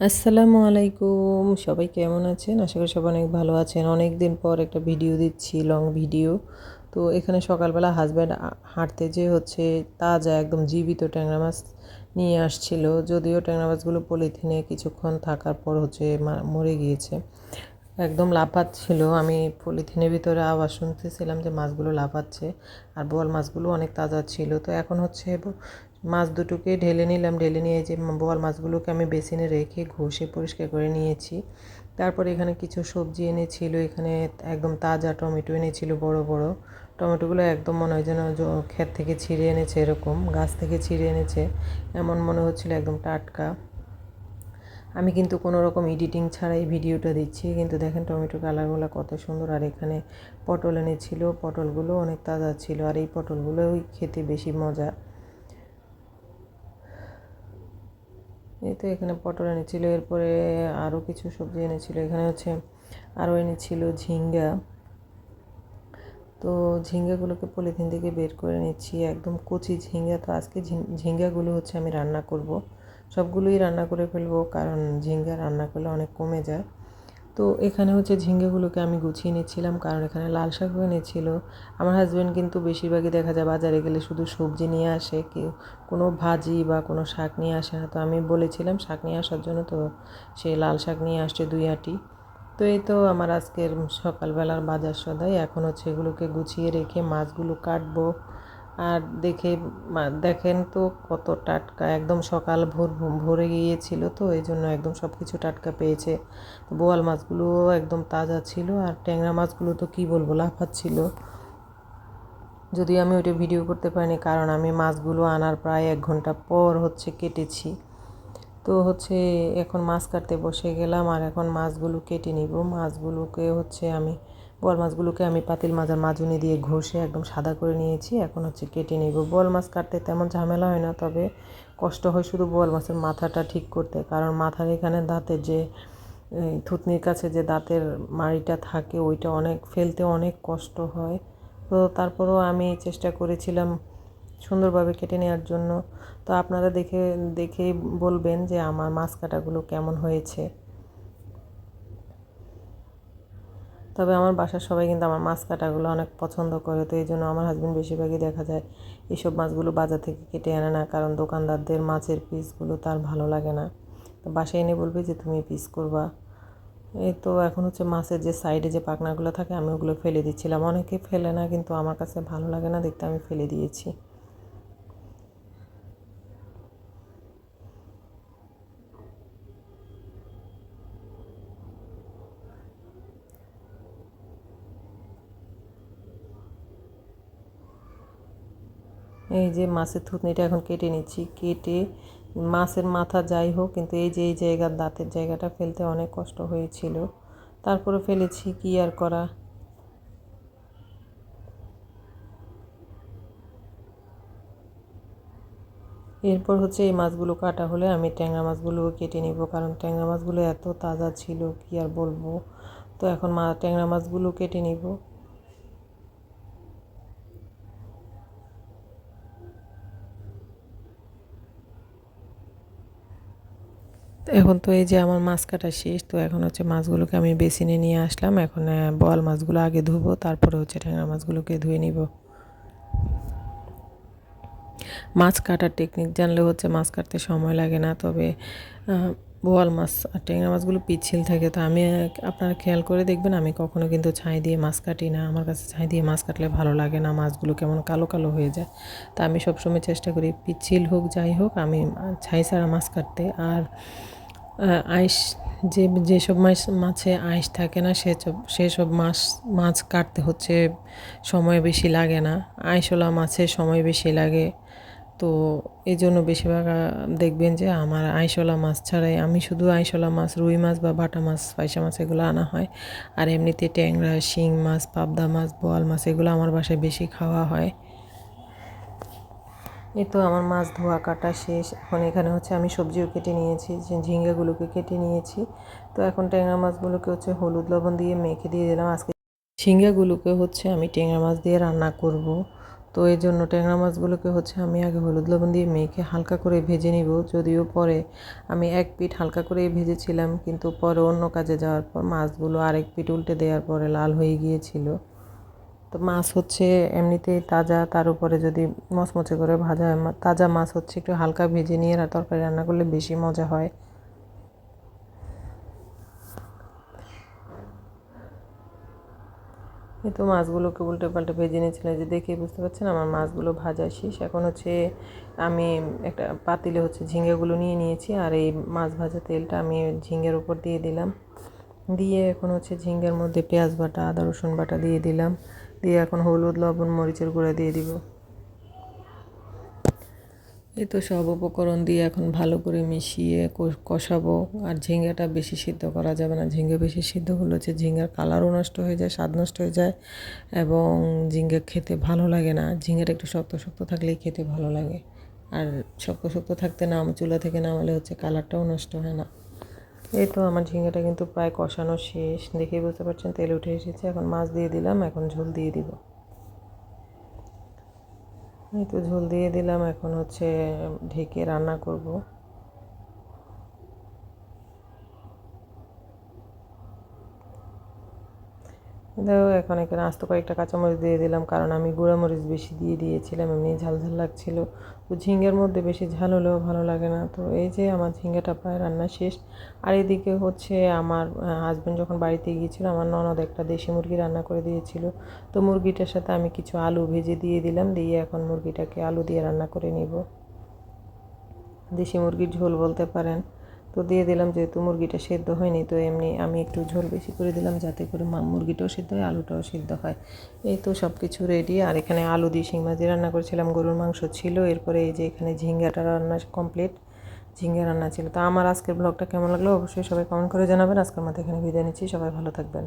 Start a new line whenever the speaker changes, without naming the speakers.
আসসালামু আলাইকুম। সবাই কেমন আছেন? আশা করি সবাই অনেক ভালো আছেন। অনেক দিন পর একটা ভিডিও দিচ্ছি, লং ভিডিও। তো এখানে সকালবেলা হাজব্যান্ড হাঁটতে যে হচ্ছে তাজা একদম জীবিত ট্যাংরা মাছ নিয়ে আসছিল। যদিও ট্যাংরা মাছগুলো পলিথিনে কিছুক্ষণ থাকার পর হচ্ছে মরে গিয়েছে। একদম লাফাচ্ছিল। আমি পলিথিনের ভিতরে আওয়াজ শুনতেছিলাম যে মাছগুলো লাফাচ্ছে আর বোয়াল মাছগুলো অনেক তাজা ছিল। তো এখন হচ্ছে মাছ দুটোকে ঢেলে নিলাম। ঢেলে নিয়ে যে বোয়াল মাছগুলোকে আমি বেসিনে রেখে ঘষে পরিষ্কার করে নিয়েছি। তারপর এখানে কিছু সবজি এনেছিল। এখানে একদম তাজা টমেটো এনেছিল বড় বড়। টমেটোগুলো একদম মনে হয় যেন ক্ষেত থেকে ছিঁড়ে এনেছে এরকম, গাছ থেকে ছিঁড়ে এনেছে। এমন মনে হচ্ছিল একদম টাটকা। আমি কিন্তু কোনো রকম এডিটিং ছাড়াই ভিডিওটা দিচ্ছি। কিন্তু দেখেন টমেটো কালারগুলো কত সুন্দর। আর এখানে পটল এনেছিল, পটলগুলো অনেক তাজা ছিল। আর এই পটলগুলোই খেতে বেশি মজা। এই তো এখানে পটল এনেছিল। এরপরে আরও কিছু সবজি এনেছিল। এখানে হচ্ছে আরও এনেছিল ঝিঙ্গা। তো ঝিঙ্গাগুলোকে পলিথিন থেকে বের করে নিচ্ছি। একদম কচি ঝিঙ্গা। তো আজকে ঝিঙ্গাগুলো হচ্ছে আমি রান্না করব। সবগুলোই রান্না করে ফেলব, কারণ ঝিঙ্গা রান্না করলে অনেক কমে যায়। তো এখানে হচ্ছে ঝিঙ্গেগুলোকে আমি গুছিয়ে নিচ্ছিলাম, কারণ এখানে লাল শাকও এনেছিল। আমার হাজব্যান্ড কিন্তু বেশিরভাগই দেখা যায় বাজারে গেলে শুধু সবজি নিয়ে আসে কেউ কোনো ভাজি বা কোনো শাক নিয়ে আসে না। তো আমি বলেছিলাম, শাক নিয়ে আসার জন্য তো সে লাল শাক নিয়ে আসছে দুই আটি। তো এই তো আমার আজকের সকালবেলার বাজার সদাই। এখন হচ্ছে এগুলোকে গুছিয়ে রেখে মাছগুলো কাটবো। আর দেখে দেখেন তো কত টাটকা, একদম সকাল ভোর ভোরে গিয়েছিল তো, এই জন্য একদম সব কিছু টাটকা পেয়েছে। বোয়াল মাছগুলোও একদম তাজা ছিল আর ট্যাংরা মাছগুলো তো কী বলব, লাফাচ্ছিল। যদিও আমি ওইটা ভিডিও করতে পারিনি, কারণ আমি মাছগুলো আনার প্রায় এক ঘণ্টা পর হচ্ছে কেটেছি। তো হচ্ছে এখন মাছ কাটতে বসে গেলাম আর এখন মাছগুলো কেটে নিব। মাছগুলোকে হচ্ছে আমি বল মাছগুলোকে আমি পাতিল মাজার মাজুনি দিয়ে ঘষে একদম সাদা করে নিয়েছি। এখন হচ্ছে কেটে নিব। বল মাছ কাটতে তেমন ঝামেলা হয় না, তবে কষ্ট হয় শুধু বল মাছের মাথাটা ঠিক করতে। কারণ মাথার এখানে দাঁতের যে থুতনির কাছে যে দাঁতের মাড়িটা থাকে, ওইটা অনেক, ফেলতে অনেক কষ্ট হয়। তো তারপরও আমি চেষ্টা করেছিলাম সুন্দরভাবে কেটে নেওয়ার জন্য। তো আপনারা দেখে, দেখেই বলবেন যে আমার মাছ কাটাগুলো কেমন হয়েছে। তবে আমার বাসার সবাই কিন্তু আমার মাছ কাটাগুলো অনেক পছন্দ করে, তো এই জন্য আমার হাজব্যান্ড বেশিরভাগই দেখা যায় এইসব মাছগুলো বাজার থেকে কেটে আনে না, কারণ দোকানদারদের মাছের পিসগুলো তার ভালো লাগে না। তো বাসায় এনে বলবে যে, তুমি পিস করবা। এই তো এখন হচ্ছে মাছের যে সাইডে যে পাখনাগুলো থাকে, আমি ওগুলো ফেলে দিচ্ছিলাম। অনেকে ফেলে না, কিন্তু আমার কাছে ভালো লাগে না, দেখতে আমি ফেলে দিয়েছি। এই যে মাছের থুতনিটা এখন কেটে নিচ্ছি। কেটে মাছের মাথা যাই হোক, কিন্তু এই যে, এই জায়গার দাঁতের জায়গাটা ফেলতে অনেক কষ্ট হয়েছিল। তারপরে ফেলেছি, কি আর করা? এরপর হচ্ছে এই মাছগুলো কাটা হলে আমি ট্যাংরা মাছগুলো কেটে নিব, কারণ ট্যাংরা মাছগুলো এত তাজা ছিল, কি আর বলব? তো এখন মা, ট্যাংরা মাছগুলো কেটে নিব। এখন তো এই যে আমার মাছ কাটা শেষ, তো এখন হচ্ছে মাছগুলোকে আমি বেসিনে নিয়ে আসলাম। এখন বল মাছগুলো আগে ধুবো, তারপরে হচ্ছে ট্যাংরা মাছগুলোকে ধুয়ে নিব। মাছ কাটার টেকনিক জানলে হচ্ছে মাছ কাটতে সময় লাগে না, তবে বোয়াল মাছ আর ট্যাংরা মাছগুলো পিচ্ছিল থাকে। তো আমি আপনারা খেয়াল করে দেখবেন, আমি কখনো কিন্তু ছাই দিয়ে মাছ কাটি না। আমার কাছে ছাই দিয়ে মাছ কাটলে ভালো লাগে না, মাছগুলো কেমন কালো কালো হয়ে যায়। তা আমি সবসময় চেষ্টা করি, পিচ্ছিল হোক, যাই হোক, আমি ছাই ছাড়া মাছ কাটতে। আর আইস, যে যেসব মাছ, মাছে আইস থাকে না সেসব সেসব মাছ মাছ কাটতে হচ্ছে, সময় বেশি লাগে না। আইসওয়ালা মাছে সময় বেশি লাগে। তো এই জন্য বেশিরভাগ দেখবেন যে আমার আইসলা মাছ ছাড়াই আমি শুধু আইসলা মাছ, রুই মাছ বা বাটা মাছ, পয়সা মাছ এগুলো আনা হয়। আর এমনিতে ট্যাংরা, শিং মাছ, পাবদা মাছ, বোয়াল মাছ এগুলো আমার বাসায় বেশি খাওয়া হয়। এই তো আমার মাছ ধোয়া কাটা শেষ। এখন এখানে হচ্ছে আমি সবজিও কেটে নিয়েছি ঝিঙ্গাগুলোকে কেটে নিয়েছি। তো এখন ট্যাংরা মাছগুলোকে হচ্ছে হলুদ লবণ দিয়ে মেখে দিয়ে দিলাম। আজকে ঝিঙ্গাগুলোকে হচ্ছে আমি ট্যাংরা মাছ দিয়ে রান্না করব। তো এই জন্য ট্যাংরা মাছগুলোকে হচ্ছে আমি আগে হলুদ লবণ দিয়ে মেখে হালকা করে ভেজে নিব। যদিও পরে আমি এক পিঠ হালকা করে ভেজেছিলাম, কিন্তু পরে অন্য কাজে যাওয়ার পর মাছগুলো আরেক পিঠ উল্টে দেওয়ার পরে লাল হয়ে গিয়েছিল। তো মাছ হচ্ছে এমনিতেই তাজা, তার উপরে যদি মচমচে করে ভাজা হয় তাজা মাছ হচ্ছে একটু হালকা ভেজে নিয়ে তরকারি রান্না করলে বেশি মজা হয়। এই তো মাছগুলোকে উল্টে পাল্টে ভেজে নিয়েছিলাম যে দেখে বুঝতে পারছেন আমার মাছগুলো ভাজা শেষ। এখন হচ্ছে আমি একটা পাতিলে হচ্ছে ঝিঙ্গেগুলো নিয়ে নিয়েছি আর এই মাছ ভাজা তেলটা আমি ঝিঙ্গের উপর দিয়ে দিলাম। দিয়ে এখন হচ্ছে ঝিঙ্গের মধ্যে পেঁয়াজ বাটা, আদা রসুন বাটা দিয়ে দিলাম। দিয়ে এখন হলুদ, লবণ, মরিচের গুঁড়া দিয়ে দিব। এই তো সব উপকরণ দিয়ে এখন ভালো করে মিশিয়ে কষ- কষাবো। আর ঝিঙ্গাটা বেশি সিদ্ধ করা যাবে না। ঝিঙ্গা বেশি সিদ্ধ হলে হচ্ছে ঝিঙ্গার কালারও নষ্ট হয়ে যায়, স্বাদ নষ্ট হয়ে যায় এবং ঝিঙ্গা খেতে ভালো লাগে না। ঝিঙ্গাটা একটু শক্ত শক্ত থাকলেই খেতে ভালো লাগে। আর শক্ত শক্ত থাকতে নাম, চুলা থেকে নামালে হচ্ছে কালারটাও নষ্ট হয় না। এই তো আমার ঝিঙেটা কিন্তু প্রায় কষানো শেষ। দেখেই বুঝতে পারছেন, তেল উঠে এসেছে। এখন মাছ দিয়ে দিলাম, এখন ঝোল দিয়ে দিব। এই তো ঝোল দিয়ে দিলাম, এখন হচ্ছে ঢেকে রান্না করব। দেখো এখন এখানে আস্ত কয়েকটা কাঁচামরিচ দিয়ে দিলাম, কারণ আমি গুঁড়ামরিচ বেশি দিয়ে দিয়েছিলাম, এমনি ঝাল ঝাল লাগছিল। তো ঝিঙ্গের মধ্যে বেশি ঝাল হলেও ভালো লাগে না। তো এই যে আমার ঝিঙ্গাটা প্রায় রান্না শেষ। আর এদিকে হচ্ছে আমার হাজব্যান্ড যখন বাড়িতে গিয়েছিল, আমার ননদ একটা দেশি মুরগি রান্না করে দিয়েছিল। তো মুরগিটার সাথে আমি কিছু আলু ভেজে দিয়ে দিলাম, দিয়ে এখন মুরগিটাকে আলু দিয়ে রান্না করে নিব। দেশি মুরগির ঝোল বলতে পারেন। তো দিয়ে দিলাম, যেহেতু মুরগিটা সেদ্ধ হয়নি, তো এমনি আমি একটু ঝোল বেশি করে দিলাম, যাতে করে মুরগিটাও সেদ্ধ হয়, আলুটাও সেদ্ধ হয়। এই তো সব কিছু রেডি আর এখানে আলু দিয়ে শিং মাছ রান্না করেছিলাম, গরুর মাংস ছিল, এরপরে এই যে এখানে ঝিঙ্গাটা রান্না কমপ্লিট ঝিঙ্গা রান্না ছিল। তো আমার আজকের ব্লগটা কেমন লাগল? অবশ্যই সবাই কমেন্ট করে জানাবেন। আজকের মতো এখানে বিদায় নিচ্ছি, সবাই ভালো থাকবেন।